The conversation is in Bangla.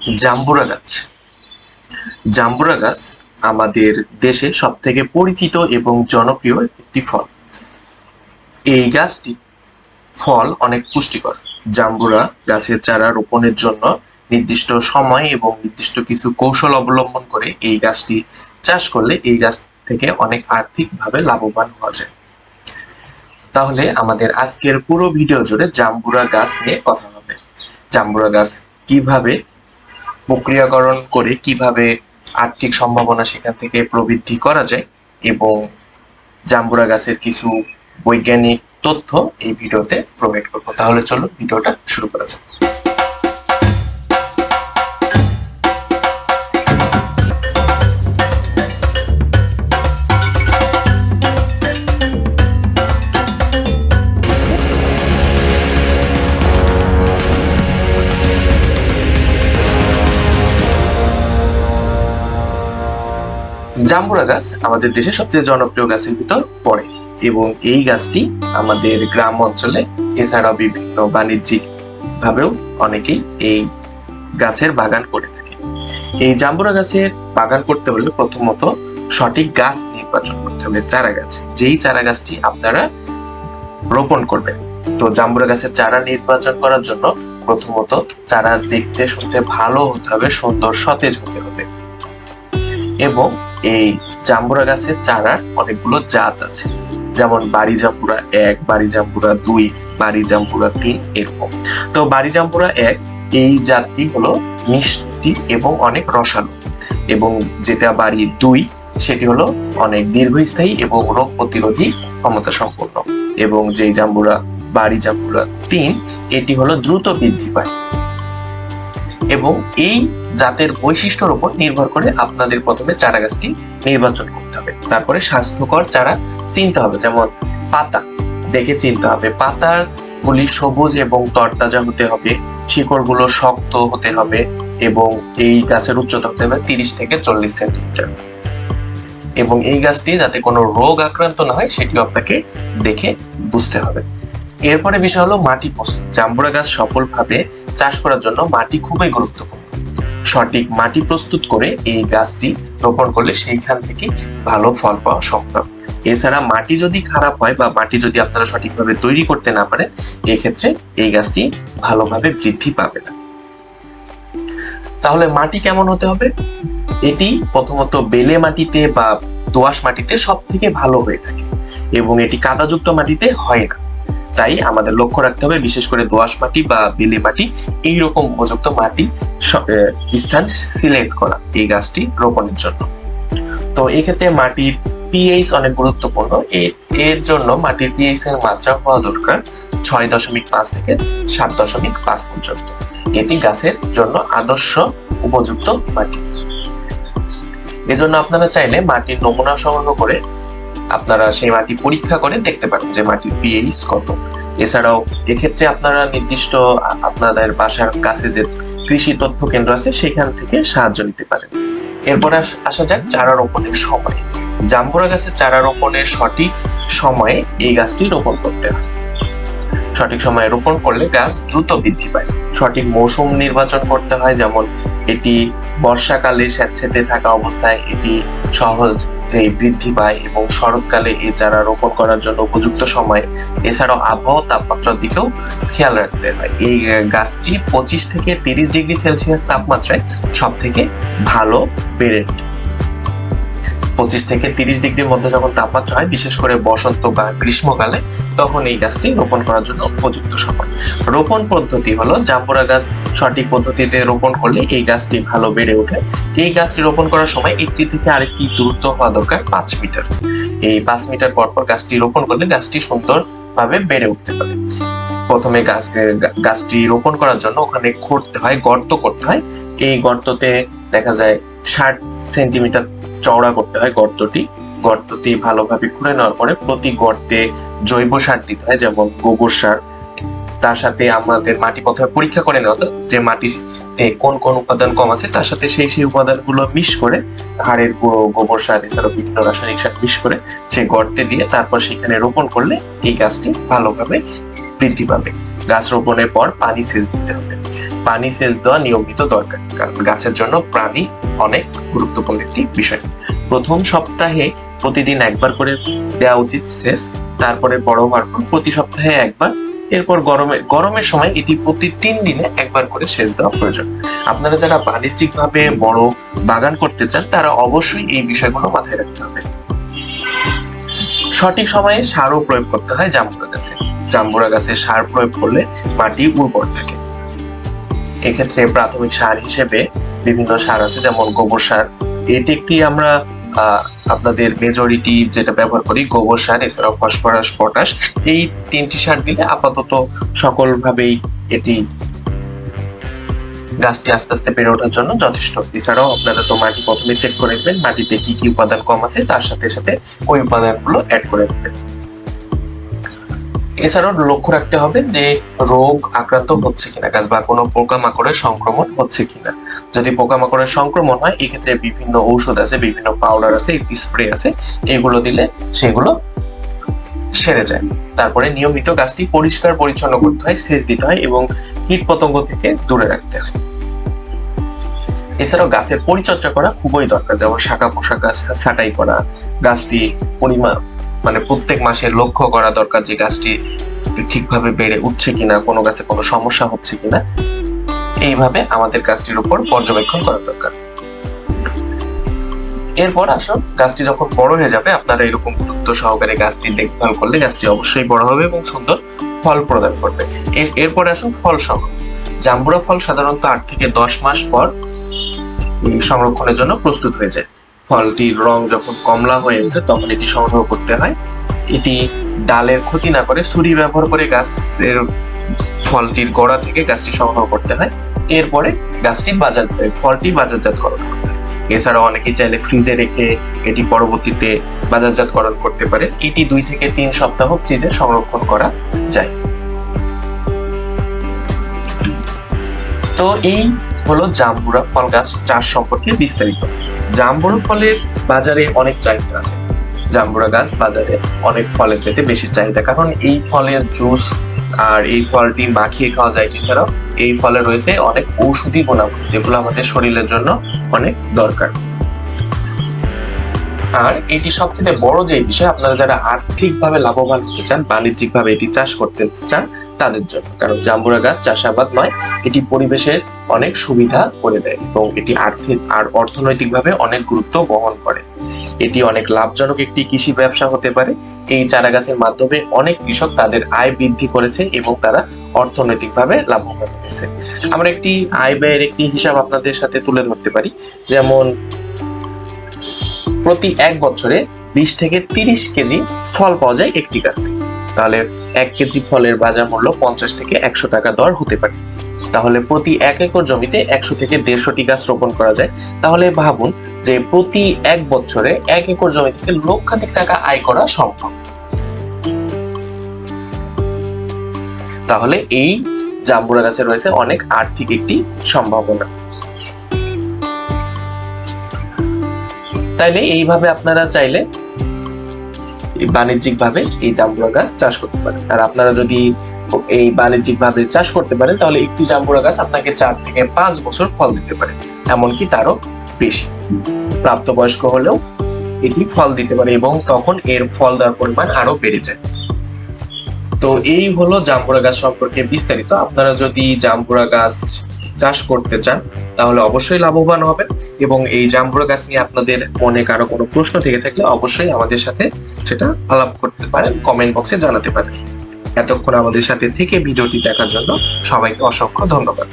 জাম্বুরা গাছ। জাম্বুরা গাছ আমাদের দেশে সব থেকে পরিচিত এবং জনপ্রিয় একটি ফল। এই গাছটি ফল অনেক পুষ্টিকর। জাম্বুরা গাছের চারা রোপণের জন্য নির্দিষ্ট সময় এবং নির্দিষ্ট কিছু কৌশল অবলম্বন করে এই গাছটি চাষ করলে এই গাছ থেকে অনেক আর্থিকভাবে লাভবান হওয়া যায়। তাহলে আমাদের আজকের পুরো ভিডিও জুড়ে জাম্বুরা গাছ নিয়ে কথা হবে। জাম্বুরা গাছ কীভাবে প্রক্রিয়াকরণ করে কীভাবে আর্থিক সম্ভাবনা সেখান থেকে প্রবৃদ্ধি করা যায় এবং জাম্বুরা গাছের কিছু বৈজ্ঞানিক তথ্য এই ভিডিওতে প্রোভাইড করব। তাহলে চলো ভিডিওটা শুরু করা যাক। জাম্বুরা গাছ আমাদের দেশে সবচেয়ে জনপ্রিয় গাছের ভিতর পড়ে এবং এই গাছটি আমাদের গ্রাম অঞ্চলে এছাড়াও বিভিন্ন বাণিজ্যিক ভাবেও অনেকেই এই গাছের বাগান করে থাকে। এই জাম্বুরা গাছের বাগান করতে হলে প্রথমত সঠিক গাছ নির্বাচন করতে হবে, চারা গাছ। যেই চারা গাছটি আপনারা রোপণ করবেন, তো জাম্বুরা গাছের চারা নির্বাচন করার জন্য প্রথমত চারা দেখতে শুনতে ভালো হতে হবে, সুন্দর সতেজ হতে হবে। এবং এই জাম্বুরা গাছের চারার অনেকগুলো জাত আছে। যেমন বাড়ি জাম্বুরা এক, বাড়ি জাম্বুরা দুই, বাড়ি জাম্বুরা তিন এরকম। তো বাড়ি জাম্বুরা এক, এই জাতটি হলো মিষ্টি এবং অনেক রসালো। এবং যেটা বাড়ি দুই, সেটি হলো অনেক দীর্ঘস্থায়ী এবং রোগ প্রতিরোধী ক্ষমতা সম্পন্ন এবং যেই জাম্বুরা, বাড়ি জাম্বুরা তিন, এটি হলো দ্রুত বৃদ্ধি পায়। এবং এই জাতের বৈশিষ্ট্যের উপর নির্ভর করে আপনাদের প্রথমে চারা গাছটি নির্বাচন করতে হবে। তারপরে স্বাস্থ্যকর চারা চিনতে হবে, যেমন পাতা। দেখে চিনতে হবে। পাতার গুলি সবুজ এবং তরতাজা হতে হবে, শিকড়গুলো শক্ত হতে হবে এবং এই গাছের উচ্চতা হতে হবে তিরিশ থেকে চল্লিশ সেন্টিমিটার। এবং এই গাছটি যাতে কোনো রোগ আক্রান্ত না হয়, সেটিও আপনাকে দেখে বুঝতে হবে। এরপরে বিষয় হলো মাটি প্রস্তুত জাম্বুরা গাছ সফলভাবে চাষ করার জন্য মাটি খুবই গুরুত্বপূর্ণ। সঠিক মাটি প্রস্তুত করে এই গাছটি রোপণ করলে সেইখান থেকে ভালো ফল পাওয়া সম্ভব। এছাড়া মাটি যদি খারাপ হয় বা মাটি যদি আপনারা সঠিকভাবে তৈরি করতে না পারেন, এক্ষেত্রে এই গাছটি ভালোভাবে বৃদ্ধি পাবে না। তাহলে মাটি কেমন হতে হবে? এটি প্রথমত বেলে মাটিতে বা দোআঁশ মাটিতে সব থেকে ভালো হয়ে থাকে এবং এটি কাদাযুক্ত মাটিতে হয় না। তাই আমাদের লক্ষ্য রাখতে হবে, বিশেষ করে দোআঁশ মাটি বা বেলে মাটি, এইরকম উপযুক্ত মাটি স্থান সিলেক্ট করা এই গাছটি রোপণের জন্য। তো এক্ষেত্রে মাটির পিএইচ অনেক গুরুত্বপূর্ণ। এর জন্য মাটির পিএইচ এর মাত্রা হওয়া দরকার ছয় দশমিক পাঁচ থেকে সাত দশমিক পাঁচ পর্যন্ত। এটি গাছের জন্য আদর্শ উপযুক্ত মাটি। এজন্য আপনারা চাইলে মাটির নমুনা সংগ্রহ করে আপনারা সেই মাটি পরীক্ষা করে দেখতে পারেন যে মাটির পিএইচ কত। এছাড়াও এক্ষেত্রে আপনারা নির্দিষ্ট আপনাদের বাসার কাছে যে কৃষি তথ্য কেন্দ্র আছে, সেখান থেকে সাহায্য নিতে পারেন। এরপর আসা যাক চারা রোপণের সময়। জাম্বুরা গাছের চারা রোপণের সঠিক সময়ে এই গাছটি রোপণ করতে হয়। সঠিক সময়ে রোপণ করলে গাছ দ্রুত বৃদ্ধি পায়। সঠিক মৌসুম নির্বাচন করতে হয়, যেমন এটি বর্ষাকালে স্যাঁতসেঁতে থাকা অবস্থায় এটি সহজ বৃদ্ধি পায় এবং শরৎকালে এই চারা রোপণ করার জন্য উপযুক্ত সময় এছাড়াও আবহাওয়া তাপমাত্রার দিকেও খেয়াল রাখতে হয়। এই গাছটি পঁচিশ থেকে তিরিশ ডিগ্রি সেলসিয়াস তাপমাত্রায় সব থেকে ভালো বেড়ে ওঠে পঁচিশ থেকে তিরিশ ডিগ্রির মধ্যে যখন তাপমাত্রা হয়, বিশেষ করে বসন্ত বা গ্রীষ্মকালে, তখন এই গাছটি রোপণ করার জন্য উপযুক্ত সময়। রোপণ পদ্ধতি হলো, জাম্বুরা গাছ সঠিক পদ্ধতিতে রোপণ করলে এই গাছটি ভালো বেড়ে ওঠে। এই গাছটি রোপণ করার সময় একটি থেকে আরেকটি দূরত্ব হওয়া দরকার, পাঁচ মিটার। এই পাঁচ মিটার পর পর গাছটি রোপণ করলে গাছটি সুন্দরভাবে বেড়ে উঠতে পারে। প্রথমে গাছ গাছটি রোপণ করার জন্য ওখানে খুঁড়তে হয়, গর্ত করতে হয়। এই গর্ততে দেখা যায় ষাট সেন্টিমিটার চওড়া করতে হয় গর্তটি। গর্তটি ভালোভাবে খুঁড়ে নেওয়ার পরে প্রতি গর্তে জৈব সার দিতে হয়, যেমন গোবর সার। তার সাথে আমাদের মাটি প্রথমে পরীক্ষা করে নেওয়া যে মাটিতে কোন কোন উপাদান কম আছে, তার সাথে সেই সেই উপাদানগুলো মিশ করে, হাড়ের গুঁড়ো, গোবর সার, এছাড়াও বিভিন্ন রাসায়নিক সার মিশ করে সেই গর্তে দিয়ে তারপর সেখানে রোপণ করলে এই গাছটি ভালোভাবে বৃদ্ধি পাবে। গাছ রোপণের পর পানি সেচ দিতে হবে। পানি সেচ দেওয়া নিয়মিত দরকার, কারণ গাছের জন্য পানি অনেক গুরুত্বপূর্ণ একটি বিষয়। প্রথম সপ্তাহে প্রতিদিন একবার করে দেওয়া উচিত সেচ, তারপরে বড় হওয়ার পর প্রতি সপ্তাহে একবার, এরপর গরমে, গরমের সময় এটি প্রতি তিন দিনে একবার করে সেচ দেওয়া প্রয়োজন। আপনারা যারা বাণিজ্যিক ভাবে বড় বাগান করতে চান, তারা অবশ্যই এই বিষয়গুলো মাথায় রাখতে হবে। সঠিক সময়ে সারও প্রয়োগ করতে হয় জাম্বুরা গাছে। জাম্বুরা গাছে সার প্রয়োগ করলে মাটি উর্বর থাকে। এক্ষেত্রে প্রাথমিক সার হিসেবে বিভিন্ন সার আছে, যেমন গোবর সার। এটি একটি আমরা আপনাদের মেজরিটি যেটা ব্যবহার করি, গোবর সার, এছাড়াও ফসফরাস পটাশ এই তিনটি সার দিলে আপাতত সকলভাবেই এটি গাছটি আস্তে আস্তে বেড়ে ওঠার জন্য যথেষ্ট। এছাড়াও আপনারা তো মাটি প্রথমে চেক করে নেবেন মাটিতে কি কি উপাদান কম আছে, তার সাথে সাথে ওই উপাদানগুলো অ্যাড করে নেবেন এছাড়াও লক্ষ্য রাখতে হবে যে রোগ আক্রান্ত হচ্ছে কিনা গাছ বা কোনো পোকামাকড়ের সংক্রমণ হচ্ছে কিনা। যদি পোকামাকড়ের সংক্রমণ হয়, এক্ষেত্রে বিভিন্ন ঔষধ আছে, বিভিন্ন পাউডার আছে, স্প্রে আছে, এগুলো দিলে সেগুলো সেরে যায়। তারপরে নিয়মিত গাছটি পরিষ্কার পরিচ্ছন্ন করতে হয়, সেচ দিতে হয় এবং কীট পতঙ্গ থেকে দূরে রাখতে হয়। এছাড়াও গাছের পরিচর্যা করা খুবই দরকার, যেমন শাখা পোশাক গাছ, ছাঁটাই করা, গাছটি পরিমাণ মানে প্রত্যেক মাসে লক্ষ্য করা দরকার যে গাছটি ঠিকভাবে বেড়ে উঠছে কিনা, কোনো গাছে কোনো সমস্যা হচ্ছে কিনা। এইভাবে আমাদের গাছটির উপর পর্যবেক্ষণ করা দরকার। এরপর আসুন, গাছটি যখন বড় হয়ে যাবে, আপনারা এরকম গুরুত্ব সহকারে গাছটি দেখভাল করলে গাছটি অবশ্যই বড় হবে এবং সুন্দর ফল প্রদান করবে। এর, এরপরে আসুন ফল সংগ্রহ। জাম্বুরা ফল সাধারণত আট থেকে দশ মাস পর সংরক্ষণের জন্য প্রস্তুত হয়ে যায়। ফলটির রং যখন কমলা হয়ে ওঠে, তখন এটি সংগ্রহ করতে হয়। এটি ডালের ক্ষতি না করে ছুরি ব্যবহার করে গাছের ফলটির গোড়া থেকে গাছটি সংগ্রহ করতে হয়। এরপরে গাছটি বাজার, ফলটি বাজারজাতকরণ করতে হয়। এছাড়াও অনেকেই চাইলে ফ্রিজে রেখে এটি পরবর্তীতে বাজারজাতকরণ করতে পারে। এটি দুই থেকে তিন সপ্তাহ ফ্রিজে সংরক্ষণ করা যায়। তো এই হলো জাম্বুরা ফল গাছ চাষ সম্পর্কে বিস্তারিত। জাম্বুরা ফলের বাজারে অনেক চাহিদা আছে। জাম্বুরা গাছ বাজারে অনেক ফলের চাইতে বেশি চাহিদা। কারণ এই ফলের জুস আর এই ফলটি মাখিয়ে খাওয়া যায় এছাড়াও এই ফলে রয়েছে অনেক ঔষধি গুণাগুণ যেগুলো আমাদের শরীরের জন্য অনেক দরকার। আর এটি সবচেয়ে বড় যে বিষয়, আপনারা যারা আর্থিকভাবে লাভবান হতে চান, বাণিজ্যিকভাবে এটি চাষ করতে চান তাদের জন্য। কারণ জাম্বুরা গাছ চাষাবাদ নয় এটি পরিবেশের অনেক সুবিধা করে দেয় এবং এটি আর্থিক আর অর্থনৈতিকভাবে অনেক গুরুত্ব বহন করে। এটি অনেক লাভজনক একটি কৃষি ব্যবসা হতে পারে। এই চারা গাছের মাধ্যমে অনেক কৃষক তাদের আয় বৃদ্ধি করেছে এবং তারা অর্থনৈতিকভাবে লাভবান হয়েছে। আমরা একটি আয় ব্যয়ের একটি হিসাব আপনাদের সাথে তুলে ধরতে পারি। যেমন, প্রতি এক বছরে বিশ থেকে তিরিশ কেজি ফল পাওয়া যায় একটি গাছ। থেকে তাহলে এক কেজি ফলের বাজার মূল্য পঞ্চাশ থেকে একশো টাকা দর হতে পারে। তাহলে প্রতি এক একর জমিতে একশো থেকে দেড়শোটি গাছ রোপণ করা যায়। তাহলে ভাবুন যে প্রতি এক বছরে এক একর জমি থেকে লক্ষাধিক টাকা আয় করা সম্ভব। তাহলে এই জাম্বুরা গাছে রয়েছে অনেক আর্থিক একটি সম্ভাবনা। তাইলে এইভাবে আপনারা চাইলে বাণিজ্যিক ভাবে এই জাম্বুরা গাছ চাষ করতে পারেন আর আপনারা যদি এই বাণিজ্যিক ভাবে চাষ করতে পারেন, তাহলে একটি জাম্বুরা গাছ আপনাকে চার থেকে পাঁচ বছর ফল দিতে পারে। এমনকি তারও বেশি। প্রাপ্তবয়স্ক হলেও এটি ফল দিতে পারে এবং তখন এর ফল দেওয়ার পরিমাণ আরও বেড়ে যায়। তো এই হলো জাম্বুরা গাছ সম্পর্কে বিস্তারিত। আপনারা যদি জাম্বুরা গাছ চাষ করতে চান, তাহলে অবশ্যই লাভবান হবেন এবং এই জাম্বুরা গাছ নিয়ে আপনাদের মনে কারও কোনো প্রশ্ন থেকে থাকলে অবশ্যই আমাদের সাথে সেটা আলাপ করতে পারেন কমেন্ট বক্সে জানাতে পারেন। এতক্ষণ আমাদের সাথে থেকে ভিডিওটি দেখার জন্য সবাইকে অসংখ্য ধন্যবাদ।